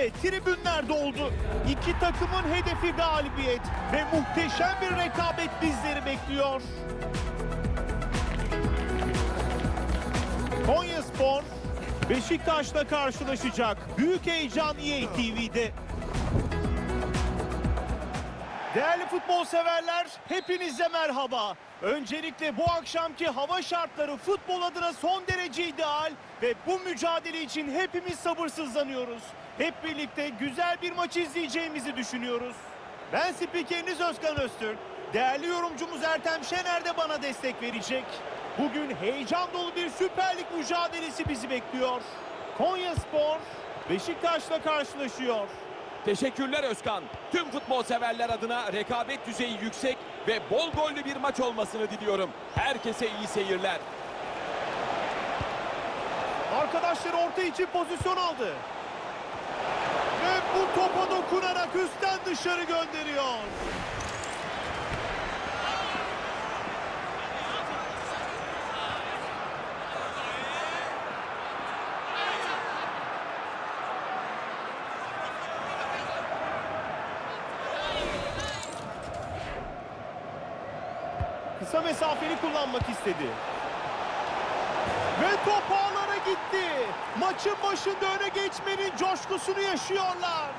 ve tribünler doldu. İki takımın hedefi galibiyet ve muhteşem bir rekabet bizleri bekliyor. Konya Spor Beşiktaş'la karşılaşacak. Büyük heyecan EA TV'de. Değerli futbol severler, hepinize merhaba. Öncelikle bu akşamki hava şartları futbol adına son derece ideal ve bu mücadele için hepimiz sabırsızlanıyoruz. Hep birlikte güzel bir maç izleyeceğimizi düşünüyoruz. Ben spikeriniz Özkan Öztürk. Değerli yorumcumuz Ertem Şener de bana destek verecek. Bugün heyecan dolu bir Süper Lig mücadelesi bizi bekliyor. Konya Spor Beşiktaş'la karşılaşıyor. Teşekkürler Özkan. Tüm futbol severler adına rekabet düzeyi yüksek ve bol gollü bir maç olmasını diliyorum. Herkese iyi seyirler. Arkadaşları orta için pozisyon aldı. Ve bu topa dokunarak üstten dışarı gönderiyor. Kullanmak istedi. Ve top ağlara gitti. Maçın başında öne geçmenin coşkusunu yaşıyorlar.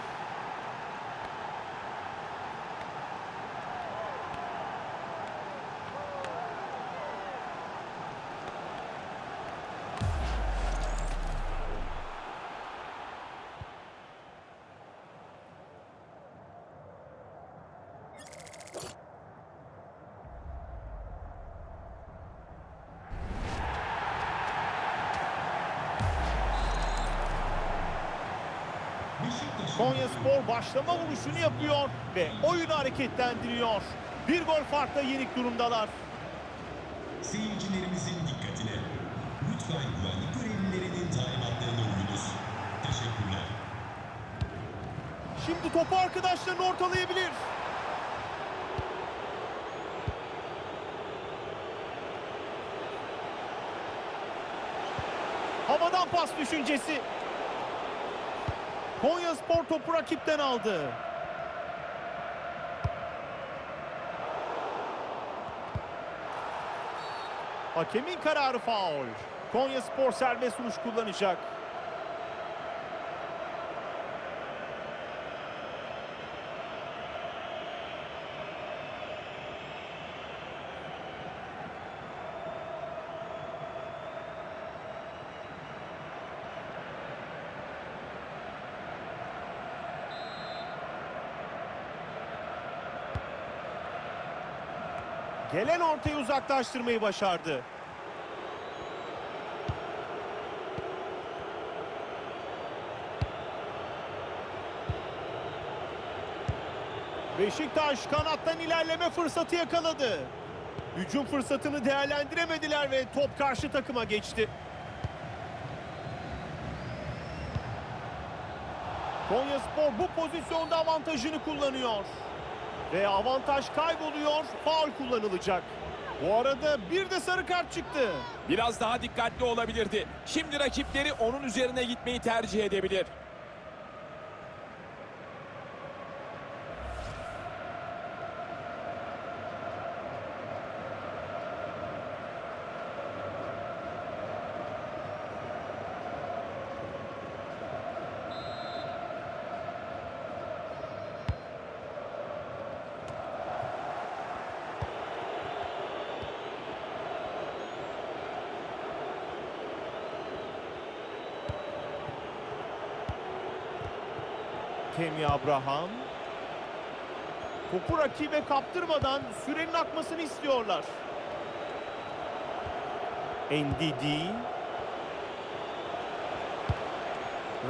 Konya Spor başlama vuruşunu yapıyor ve oyunu hareketlendiriyor. Bir gol farkla yenik durumdalar. Seyircilerimizin dikkatine. Lütfen güvenlik görevlilerinin talimatlarına uyunuz. Teşekkürler. Şimdi topu arkadaşlarını ortalayabilir. Havadan pas düşüncesi. Konya Spor topu rakipten aldı. Hakemin kararı faul. Konya Spor serbest vuruş kullanacak. Gelen ortayı uzaklaştırmayı başardı. Beşiktaş kanattan ilerleme fırsatı yakaladı. Hücum fırsatını değerlendiremediler ve top karşı takıma geçti. Konya Spor bu pozisyonda avantajını kullanıyor. Ve avantaj kayboluyor, faul kullanılacak. Bu arada bir de sarı kart çıktı. Biraz daha dikkatli olabilirdi. Şimdi rakipleri onun üzerine gitmeyi tercih edebilir. Kemi Abraham. Topu rakibe kaptırmadan sürenin akmasını istiyorlar. Ndidi.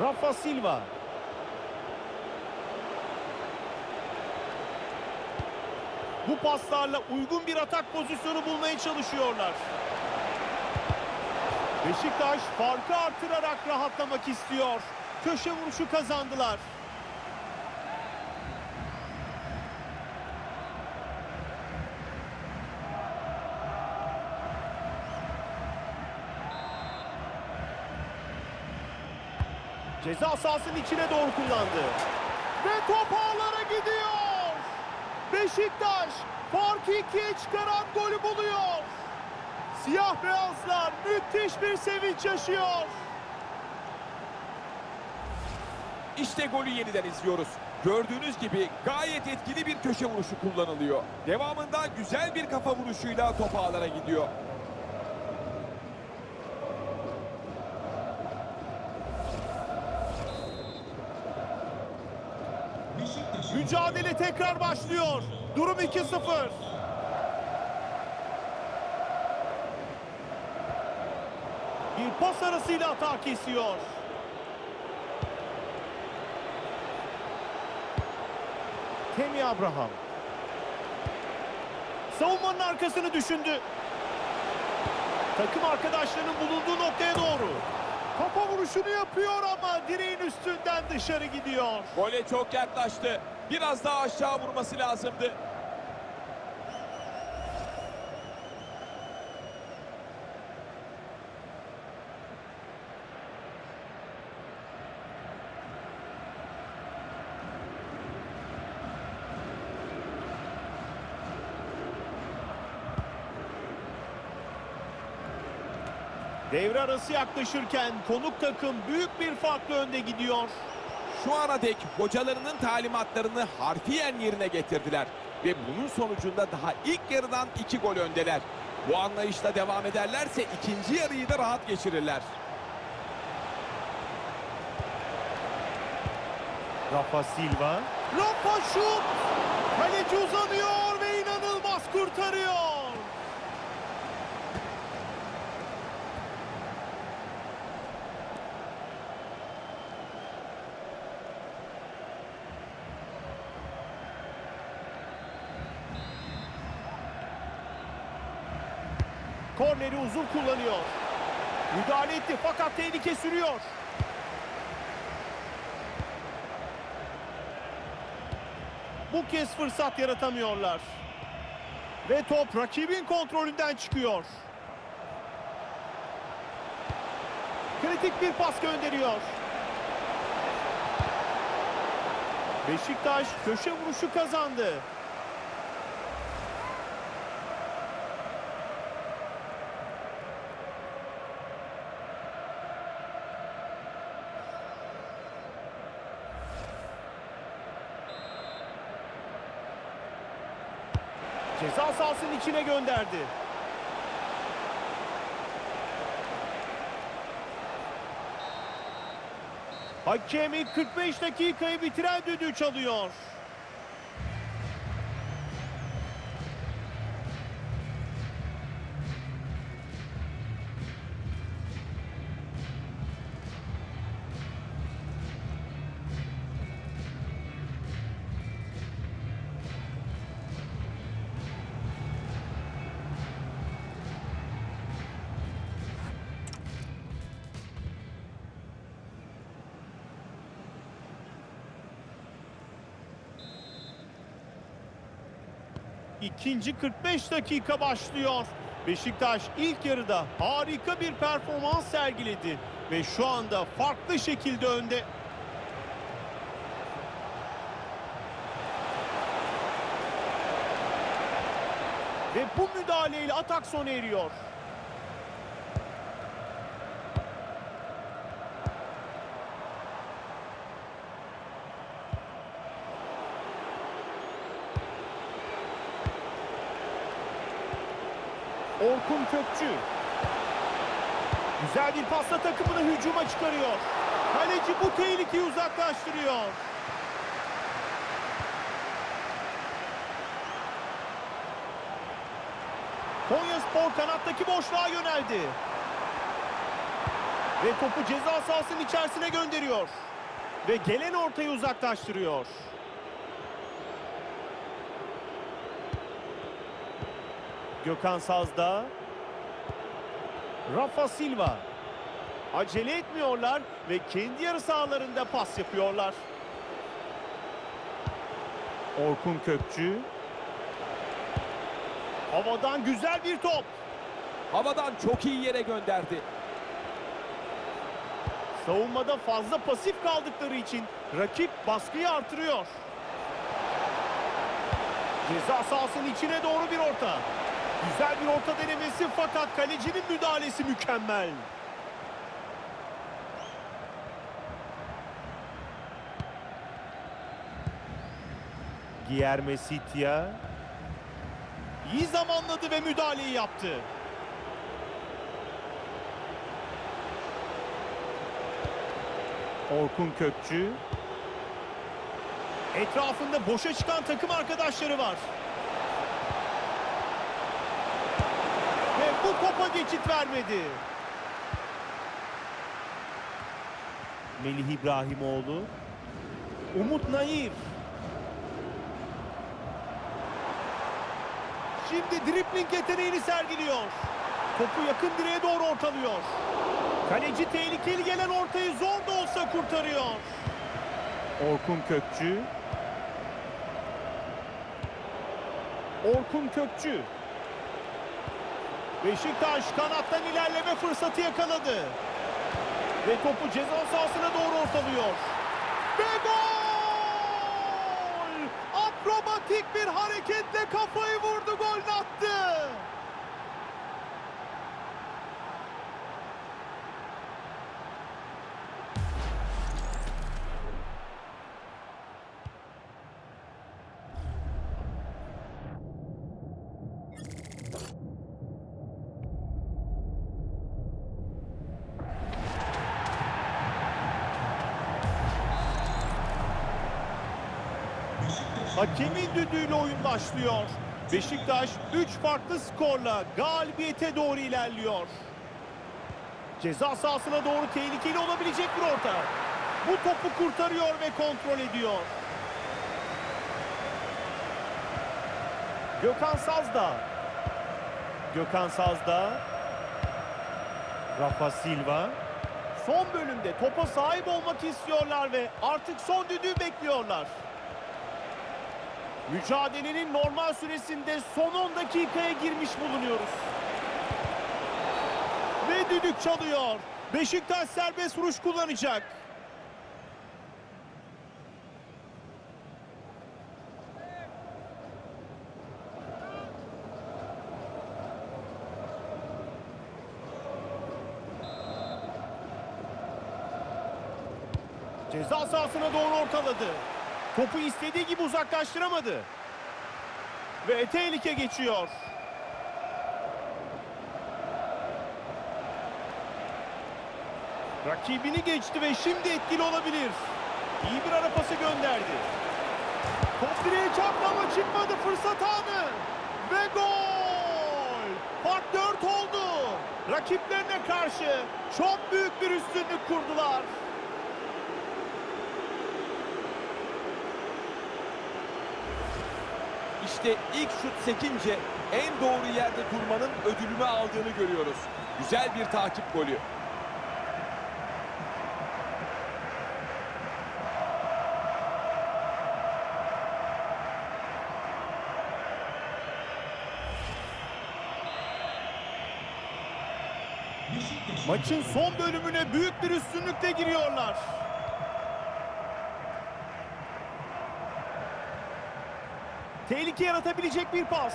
Rafa Silva. Bu paslarla uygun bir atak pozisyonu bulmaya çalışıyorlar. Beşiktaş farkı artırarak rahatlamak istiyor. Köşe vuruşu kazandılar. Ceza sahasının içine doğru kullandı. Ve top ağlara gidiyor. Beşiktaş farkı ikiye çıkaran golü buluyor. Siyah beyazlar müthiş bir sevinç yaşıyor. İşte golü yeniden izliyoruz. Gördüğünüz gibi gayet etkili bir köşe vuruşu kullanılıyor. Devamında güzel bir kafa vuruşuyla top ağlara gidiyor. Mücadele tekrar başlıyor. Durum 2-0. Bir pas arasıyla hata kesiyor. Temi Abraham. Savunmanın arkasını düşündü. Takım arkadaşlarının bulunduğu noktaya doğru. Kafa vuruşunu yapıyor ama direğin üstünden dışarı gidiyor. Gole çok yaklaştı. Biraz daha aşağı vurması lazımdı. Devre arası yaklaşırken konuk takım büyük bir farklı önde gidiyor. Şu ana dek hocalarının talimatlarını harfiyen yerine getirdiler. Ve bunun sonucunda daha ilk yarıdan iki gol öndeler. Bu anlayışla devam ederlerse ikinci yarıyı da rahat geçirirler. Rafa Silva. Rafa şut! Kaleci uzanıyor ve inanılmaz kurtarıyor. Korneri uzun kullanıyor. Müdahale etti fakat tehlike sürüyor. Bu kez fırsat yaratamıyorlar. Ve top rakibin kontrolünden çıkıyor. Kritik bir pas gönderiyor. Beşiktaş köşe vuruşu kazandı. Ceza sahasının içine gönderdi. Hakem ilk 45 dakikayı bitiren düdüğü çalıyor. İkinci 45 dakika başlıyor. Beşiktaş ilk yarıda harika bir performans sergiledi ve şu anda farklı şekilde önde. Ve bu müdahaleyle atak sona eriyor. Orkun Kökçü. Güzel bir pasla takımını hücuma çıkarıyor. Kaleci bu tehlikeyi uzaklaştırıyor. Konya Spor kanattaki boşluğa yöneldi. Ve topu ceza sahasının içerisine gönderiyor. Ve gelen ortayı uzaklaştırıyor. Gökhan Sazda. Rafa Silva. Acele etmiyorlar ve kendi yarı sahalarında pas yapıyorlar. Orkun Kökçü. Havadan güzel bir top. Havadan çok iyi yere gönderdi. Savunmada fazla pasif kaldıkları için rakip baskıyı artırıyor. Ceza sahasının içine doğru bir orta. Güzel bir orta denemesi fakat kalecinin müdahalesi mükemmel. Guillermo Sitia iyi zamanladı ve müdahaleyi yaptı. Orkun Kökçü. Etrafında boşa çıkan takım arkadaşları var. Ve bu topa geçit vermedi. Melih İbrahimoğlu. Umut Nayir. Şimdi dribling yeteneğini sergiliyor. Topu yakın direğe doğru ortalıyor. Kaleci tehlikeli gelen ortayı zor da olsa kurtarıyor. Orkun Kökçü. Orkun Kökçü. Beşiktaş kanattan ilerleme fırsatı yakaladı. Ve topu ceza sahasına doğru ortalıyor. Ve gol! Akrobatik bir hareketle kafayı vurdu, gol attı. Hakemin düdüğüyle oyun başlıyor. Beşiktaş 3 farklı skorla galibiyete doğru ilerliyor. Ceza sahasına doğru tehlikeli olabilecek bir orta. Bu topu kurtarıyor ve kontrol ediyor. Gökhan Sazda. Gökhan Sazda. Rafa Silva. Son bölümde topa sahip olmak istiyorlar ve artık son düdüğü bekliyorlar. Mücadelenin normal süresinde son 10 dakikaya girmiş bulunuyoruz. Ve düdük çalıyor. Beşiktaş serbest vuruş kullanacak. Ceza sahasına doğru ortaladı. Topu istediği gibi uzaklaştıramadı. Ve tehlike geçiyor. Rakibini geçti ve şimdi etkili olabilir. İyi bir ara pası gönderdi. Top direğe çarptı ama çıkmadı fırsat anı. Ve gol! Fark 4 oldu. Rakiplerine karşı çok büyük bir üstünlük kurdular. İşte ilk şut sekince en doğru yerde durmanın ödülünü aldığını görüyoruz. Güzel bir takip golü. Maçın son bölümüne büyük bir üstünlükle giriyorlar. Tehlike yaratabilecek bir pas.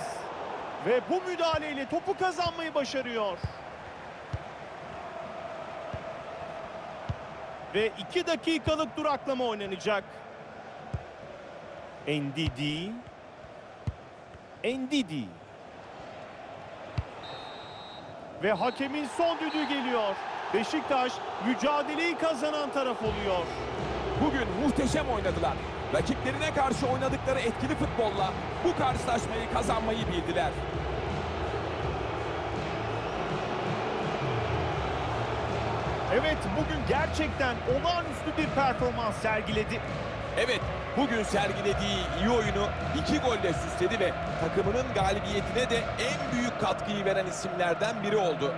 Ve bu müdahaleyle topu kazanmayı başarıyor. Ve iki dakikalık duraklama oynanacak. Ndidi. Ndidi. Ve hakemin son düdüğü geliyor. Beşiktaş mücadeleyi kazanan taraf oluyor. Bugün muhteşem oynadılar. Rakiplerine karşı oynadıkları etkili futbolla bu karşılaşmayı kazanmayı bildiler. Evet bugün gerçekten olağanüstü bir performans sergiledi. Evet, bugün sergilediği iyi oyunu iki golle süsledi ve takımının galibiyetine de en büyük katkıyı veren isimlerden biri oldu.